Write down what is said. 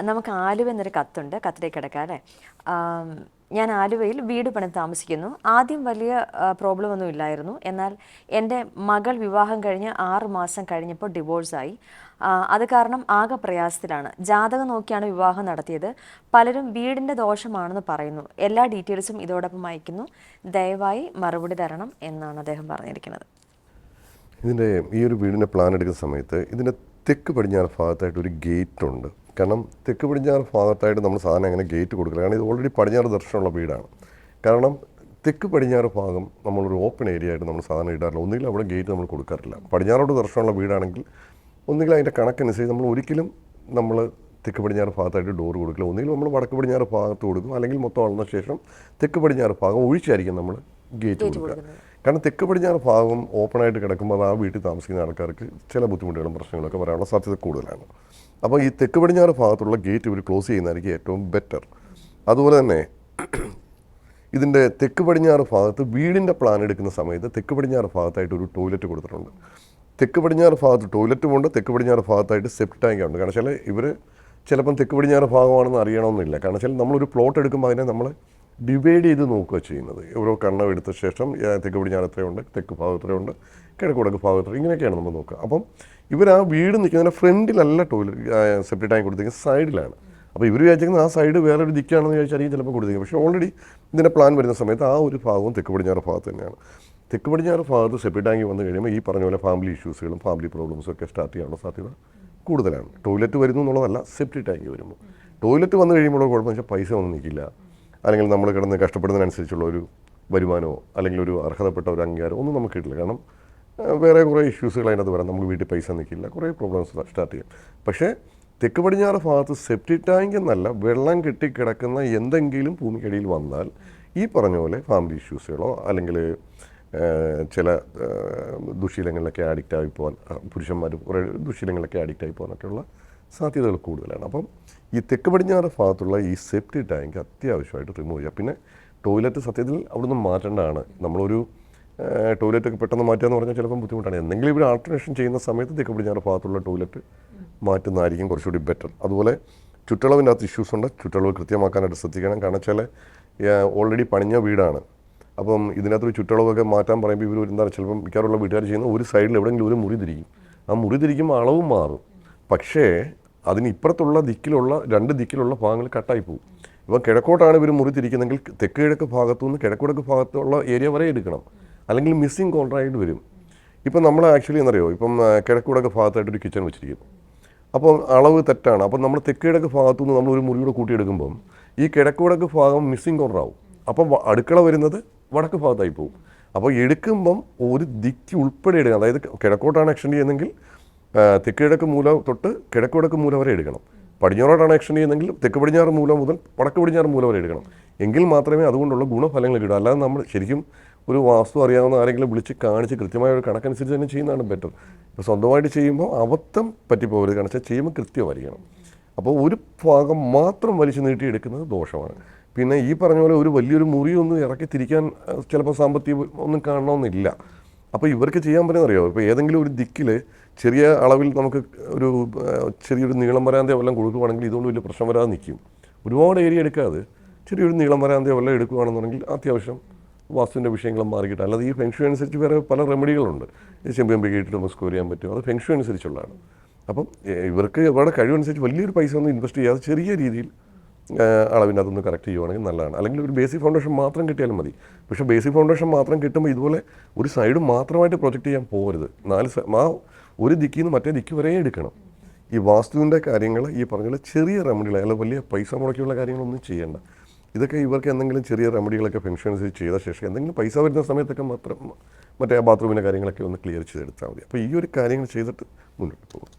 നമുക്ക് ആലുവ എന്നൊരു കത്തുണ്ട് കത്തിലേക്ക് കിടക്കാം അല്ലേ? ഞാൻ ആലുവയിൽ വീട് പണി താമസിക്കുന്നു. ആദ്യം വലിയ പ്രോബ്ലം ഒന്നും ഇല്ലായിരുന്നു. എന്നാൽ എന്റെ മകൾ വിവാഹം കഴിഞ്ഞ് ആറ് മാസം കഴിഞ്ഞപ്പോൾ ഡിവോഴ്സായി. അത് കാരണം ആകെ പ്രയാസത്തിലാണ്. ജാതകം നോക്കിയാണ് വിവാഹം നടത്തിയത്. പലരും വീടിന്റെ ദോഷമാണെന്ന് പറയുന്നു. എല്ലാ ഡീറ്റെയിൽസും ഇതോടൊപ്പം അയക്കുന്നു. ദയവായി മറുപടി തരണം എന്നാണ് അദ്ദേഹം പറഞ്ഞിരിക്കുന്നത്. ഇതിന്റെ ഈ ഒരു വീടിന്റെ പ്ലാൻ എടുക്കുന്ന സമയത്ത് ഇതിന്റെ തെക്ക് പടിഞ്ഞാറ് ഭാഗത്തായിട്ട് ഒരു ഗേറ്റ് ഉണ്ട് കാരണം തെക്ക് പടിഞ്ഞാറ് ഭാഗത്തായിട്ട് നമ്മൾ സാധനം അങ്ങനെ ഗേറ്റ് കൊടുക്കില്ല. കാരണം ഇത് ഓൾറെഡി പടിഞ്ഞാറ് ദർശനമുള്ള വീടാണ്. കാരണം തെക്ക് പടിഞ്ഞാറ് ഭാഗം നമ്മളൊരു ഓപ്പൺ ഏരിയ ആയിട്ട് നമ്മൾ സാധനം ഇടാറില്ല. ഒന്നുകിൽ അവിടെ ഗേറ്റ് നമ്മൾ കൊടുക്കാറില്ല. പടിഞ്ഞാറോട് ദർശനമുള്ള വീടാണെങ്കിൽ ഒന്നുകിൽ അതിന്റെ കണക്കനുസരിച്ച് നമ്മൾ ഒരിക്കലും നമ്മൾ തെക്ക് പടിഞ്ഞാറ് ഭാഗത്തായിട്ട് ഡോർ കൊടുക്കില്ല. ഒന്നുകിൽ നമ്മൾ വടക്ക് പടിഞ്ഞാറ് ഭാഗത്ത് കൊടുക്കും. അല്ലെങ്കിൽ മൊത്തം വളർന്ന ശേഷം തെക്ക് പടിഞ്ഞാറ് ഭാഗം ഒഴിച്ചായിരിക്കും നമ്മൾ ഗേറ്റ് കൊടുക്കുക. കാരണം തെക്ക് പടിഞ്ഞാറ് ഭാഗം ഓപ്പണായിട്ട് കിടക്കുമ്പോൾ ആ വീട്ടിൽ താമസിക്കുന്ന ആൾക്കാർക്ക് ചില ബുദ്ധിമുട്ടുകളും പ്രശ്നങ്ങളൊക്കെ വരാനുള്ള സാധ്യത കൂടുതലാണ്. അപ്പോൾ ഈ തെക്ക് പടിഞ്ഞാറ് ഭാഗത്തുള്ള ഗേറ്റ് ഇവർ ക്ലോസ് ചെയ്യുന്നതായിരിക്കും ഏറ്റവും ബെറ്റർ അതുപോലെ തന്നെ ഇതിന്റെ തെക്ക് പടിഞ്ഞാറ് ഭാഗത്ത് വീടിന്റെ പ്ലാൻ എടുക്കുന്ന സമയത്ത് തെക്ക് പടിഞ്ഞാറ് ഭാഗത്തായിട്ട് ഒരു ടോയ്ലറ്റ് കൊടുത്തിട്ടുണ്ട്. തെക്ക് പടിഞ്ഞാറ് ഭാഗത്ത് ടോയ്ലറ്റും ഉണ്ട് തെക്ക് പടിഞ്ഞാറ് ഭാഗത്തായിട്ട് സെപ്റ്റ് ടാങ്ക് ഉണ്ട്. കാരണം വെച്ചാൽ ഇവർ ചിലപ്പം തെക്ക് പടിഞ്ഞാറ് ഭാഗമാണെന്ന് അറിയണമെന്നില്ല. കാരണം വെച്ചാൽ നമ്മളൊരു പ്ലോട്ട് എടുക്കുമ്പോൾ അതിനെ നമ്മൾ ഡിവൈഡ് ചെയ്ത് നോക്കുക ചെയ്യുന്നത്. ഓരോ കണ്ണം എടുത്ത ശേഷം തെക്ക് പടിഞ്ഞാറ് എത്രയുണ്ട് തെക്ക് ഭാഗം എത്രയുണ്ട് കിഴക്ക് വടക്ക് ഭാഗം എത്ര ഇങ്ങനെയൊക്കെയാണ് നമ്മൾ നോക്കുക. അപ്പം ഇവർ ആ വീട് നിൽക്കുന്നതിന്റെ ഫ്രണ്ടിലല്ല ടോയ്ലറ്റ് സെപ്പറേറ്റ് ടാങ്ക് കൊടുത്തിരിക്കുന്നത് സൈഡിലാണ്. അപ്പോൾ ഇവർ വിചാരിക്കുന്നത് ആ സൈഡ് വേറൊരു ദിക്കാണെന്ന് വിചാരിച്ചായിരിക്കും ചിലപ്പോൾ കൊടുത്തിരിക്കും പക്ഷേ ഓൾറെഡി ഇതിന്റെ പ്ലാൻ വരുന്ന സമയത്ത് ആ ഒരു ഭാഗവും തെക്ക് പടിഞ്ഞാറ് ഭാഗത്ത് തന്നെയാണ്. തെക്ക് പടിഞ്ഞാറ് ഭാഗത്ത് സെപ്പറേറ്റ് ആയി വന്നു കഴിയുമ്പോൾ ഈ പറഞ്ഞ പോലെ ഫാമിലി ഇഷ്യൂസുകളും ഫാമിലി പ്രോബ്ലംസും ഒക്കെ സ്റ്റാർട്ട് ചെയ്യാനുള്ള സാധ്യത കൂടുതലാണ്. ടോയ്ലറ്റ് വരുന്നു എന്നുള്ളതല്ല സെപ്റ്റി ടാങ്ക് വരുമ്പോൾ ടോയ്ലറ്റ് വന്നു കഴിയുമ്പോൾ കുഴപ്പമെന്ന് വെച്ചാൽ പൈസ ഒന്നും നിൽക്കില്ല. അല്ലെങ്കിൽ നമ്മൾ കിടന്ന് കഷ്ടപ്പെടുന്നതിനനുസരിച്ചുള്ള ഒരു വരുമാനമോ അല്ലെങ്കിൽ ഒരു അർഹതപ്പെട്ട ഒരു അംഗീകാരം ഒന്നും നമുക്ക് കിട്ടില്ല. കാരണം വേറെ കുറേ ഇഷ്യൂസുകൾ അതിനകത്ത് വരാം. നമുക്ക് വീട്ടിൽ പൈസ നിൽക്കില്ല. കുറേ പ്രോബ്ലംസ് സ്റ്റാർട്ട് ചെയ്യും. പക്ഷേ തെക്ക് പടിഞ്ഞാറ് ഭാഗത്ത് സെപ്റ്റി ടാങ്ക് എന്നല്ല വെള്ളം കെട്ടിക്കിടക്കുന്ന എന്തെങ്കിലും ഭൂമിക്കടിയിൽ വന്നാൽ ഈ പറഞ്ഞ പോലെ ഫാമിലി ഇഷ്യൂസുകളോ അല്ലെങ്കിൽ ചില ദുശീലങ്ങളിലൊക്കെ അഡിക്റ്റ് ആയി പോകാൻ പുരുഷന്മാർ കുറേ ദുശീലങ്ങളിലൊക്കെ അഡിക്റ്റ് ആയി പോകാനൊക്കെയുള്ള സാധ്യതകൾ കൂടുതലാണ്. അപ്പം ഈ തെക്ക് പടിഞ്ഞാറ് ഭാഗത്തുള്ള ഈ സെപ്റ്റി ടാങ്ക് അത്യാവശ്യമായിട്ട് റിമൂവ് ചെയ്യുക പിന്നെ ടോയ്ലറ്റ് സത്യത്തിൽ അവിടുന്ന് മാറ്റേണ്ടതാണ്. നമ്മളൊരു ടോയ്ലറ്റ് ഒക്കെ പെട്ടെന്ന് മാറ്റുക എന്ന് പറഞ്ഞാൽ ചിലപ്പം ബുദ്ധിമുട്ടാണ്. എന്തെങ്കിലും ഇവിടെ ആൾട്ടർനേഷൻ ചെയ്യുന്ന സമയത്ത് തെക്ക് പടിഞ്ഞാറ് ഭാഗത്തുള്ള ടോയ്ലറ്റ് മാറ്റുന്നതായിരിക്കും കുറച്ചുകൂടി ബെറ്റർ. അതുപോലെ ചുറ്റളവിന്റെ അകത്ത് ഇഷ്യൂസ് ഉണ്ട്. ചുറ്റളവ് കൃത്യമാക്കാനായിട്ട് ശ്രദ്ധിക്കണം. കാരണം വെച്ചാൽ ഓൾറെഡി പണിഞ്ഞ വീടാണ്. അപ്പം ഇതിനകത്തൊരു ചുറ്റളവൊക്കെ മാറ്റാൻ പറയുമ്പോൾ ഇവർ എന്താണ് ചിലപ്പം മിക്കവാറുള്ള വീട്ടുകാർ ചെയ്യുന്ന ഒരു സൈഡിൽ എവിടെയെങ്കിലും ഒരു മുറി തിരിക്കും ആ മുറി തിരിക്കുമ്പോൾ അളവും മാറും. പക്ഷേ അതിന് ഇപ്പുറത്തുള്ള ദിക്കിലുള്ള രണ്ട് ദിക്കിലുള്ള ഭാഗങ്ങൾ കട്ടായി പോകും. ഇപ്പം കിഴക്കോട്ടാണ് ഇവർ മുറി തിരിക്കുന്നെങ്കിൽ തെക്ക് കിഴക്ക് ഭാഗത്തു നിന്ന് കിഴക്കുടക്ക് ഭാഗത്തുള്ള ഏരിയ വരെ എടുക്കണം. അല്ലെങ്കിൽ മിസ്സിങ് കോൺട്രാക്ട് വരും. ഇപ്പം നമ്മൾ ആക്ച്വലി എന്നറിയോ? ഇപ്പം കിഴക്കുടക്ക് ഭാഗത്തായിട്ട് ഒരു കിച്ചൺ വെച്ചിരിക്കുന്നു. അപ്പം അളവ് തെറ്റാണ്. അപ്പം നമ്മൾ തെക്ക് കിഴക്ക് ഭാഗത്തു നിന്ന് നമ്മൾ ഒരു മുറിയൂടെ കൂട്ടിയെടുക്കുമ്പം ഈ കിഴക്ക് വടക്ക് ഭാഗം മിസ്സിങ് ആവും. അപ്പം അടുക്കള വരുന്നത് വടക്ക് ഭാഗത്തായി പോകും. അപ്പോൾ എടുക്കുമ്പം ഒരു ദിക്ക് ഉൾപ്പെടെ എടുക്കുക അതായത് കിഴക്കോട്ടാണ് എക്സ്റ്റെൻഡ് ചെയ്യുന്നതെങ്കിൽ തെക്ക് കിഴക്ക് മൂല തൊട്ട് കിഴക്ക് വടക്ക് മൂല വരെ എടുക്കണം. പടിഞ്ഞാറോട്ടാണ് ആക്ഷൻ ചെയ്യുന്നതെങ്കിൽ തെക്ക് പടിഞ്ഞാറ് മൂല മുതൽ വടക്ക് പടിഞ്ഞാറ് മൂല വരെ എടുക്കണം. എങ്കിൽ മാത്രമേ അതുകൊണ്ടുള്ള ഗുണഫലങ്ങൾ കിട്ടൂ. അല്ലാതെ നമ്മൾ ശരിക്കും ഒരു വാസ്തു അറിയാവുന്ന ആരെങ്കിലും വിളിച്ച് കാണിച്ച് കൃത്യമായ ഒരു കണക്കനുസരിച്ച് തന്നെ ചെയ്യുന്നതാണ് ബെറ്റർ ഇപ്പോൾ സ്വന്തമായിട്ട് ചെയ്യുമ്പോൾ അബദ്ധം പറ്റിപ്പോകരുത്. കാരണം വെച്ചാൽ ചെയ്യുമ്പോൾ കൃത്യമായിരിക്കണം അപ്പോൾ ഒരു ഭാഗം മാത്രം വലിച്ചു നീട്ടിയെടുക്കുന്നത് ദോഷമാണ്. പിന്നെ ഈ പറഞ്ഞ പോലെ ഒരു വലിയൊരു മുറിയൊന്നും ഇറക്കി തിരിക്കാൻ ചിലപ്പോൾ സാമ്പത്തികം ഒന്നും കാണണമെന്നില്ല. അപ്പോൾ ഇവർക്ക് ചെയ്യാൻ പറ്റുന്ന അറിയാമോ ഇപ്പോൾ ഏതെങ്കിലും ഒരു ദിക്കിൽ ചെറിയ അളവിൽ നമുക്ക് ഒരു ചെറിയൊരു നീളം വരാന്തയോ വല്ലതും കൊടുക്കുകയാണെങ്കിൽ ഇതുകൊണ്ട് വലിയ പ്രശ്നം വരാതെ നിൽക്കും. ഒരുപാട് ഏരിയ എടുക്കാതെ ചെറിയൊരു നീളം വരാന്തയോ വല്ലതും എടുക്കുകയാണെന്നുണ്ടെങ്കിൽ അത്യാവശ്യം വാസ്തുവിന്റെ വിഷയങ്ങളും മാറിക്കിട്ടും. അല്ലാതെ ഈ ഫെങ്ഷു അനുസരിച്ച് വേറെ പല റെമഡികളുണ്ട്. കേട്ടിട്ട് നമുക്ക് സ്കോർ ചെയ്യാൻ പറ്റും. അത് ഫെങ്ഷു അനുസരിച്ചുള്ളതാണ്. അപ്പം ഇവർക്ക് ഇവരുടെ കഴിവനുസരിച്ച് വലിയൊരു പൈസ ഒന്നും ഇൻവെസ്റ്റ് ചെയ്യാതെ ചെറിയ രീതിയിൽ അതൊന്ന് കറക്റ്റ് ചെയ്യുവാണെങ്കിൽ നല്ലതാണ്. അല്ലെങ്കിൽ ഒരു ബേസിക് ഫൗണ്ടേഷൻ മാത്രം കിട്ടിയാലും മതി. പക്ഷേ ബേസിക് ഫൗണ്ടേഷൻ മാത്രം കിട്ടുമ്പോൾ ഇതുപോലെ ഒരു സൈഡ് മാത്രമായിട്ട് പ്രൊജക്റ്റ് ചെയ്യാൻ പോകരുത്. നാല് ആ ഒരു ദിക്കിൽ നിന്ന് മറ്റേ ദിക്ക് വരെ എടുക്കണം. ഈ വാസ്തുവിന്റെ കാര്യങ്ങൾ ഈ പറഞ്ഞ ചെറിയ റെമഡികൾ അല്ലെങ്കിൽ വലിയ പൈസ മുടക്കിയുള്ള കാര്യങ്ങളൊന്നും ചെയ്യേണ്ട. ഇതൊക്കെ ഇവർക്ക് എന്തെങ്കിലും ചെറിയ റെമഡികളൊക്കെ അനുസരിച്ച് ചെയ്ത ശേഷം എന്തെങ്കിലും പൈസ വരുന്ന സമയത്തൊക്കെ മാത്രം മറ്റേ ആ ബാത്റൂമിന്റെ കാര്യങ്ങളൊക്കെ ഒന്ന് ക്ലിയർ ചെയ്തെടുത്താൽ മതി. അപ്പോൾ ഈ ഒരു കാര്യങ്ങൾ ചെയ്തിട്ട് മുന്നോട്ട് പോകും.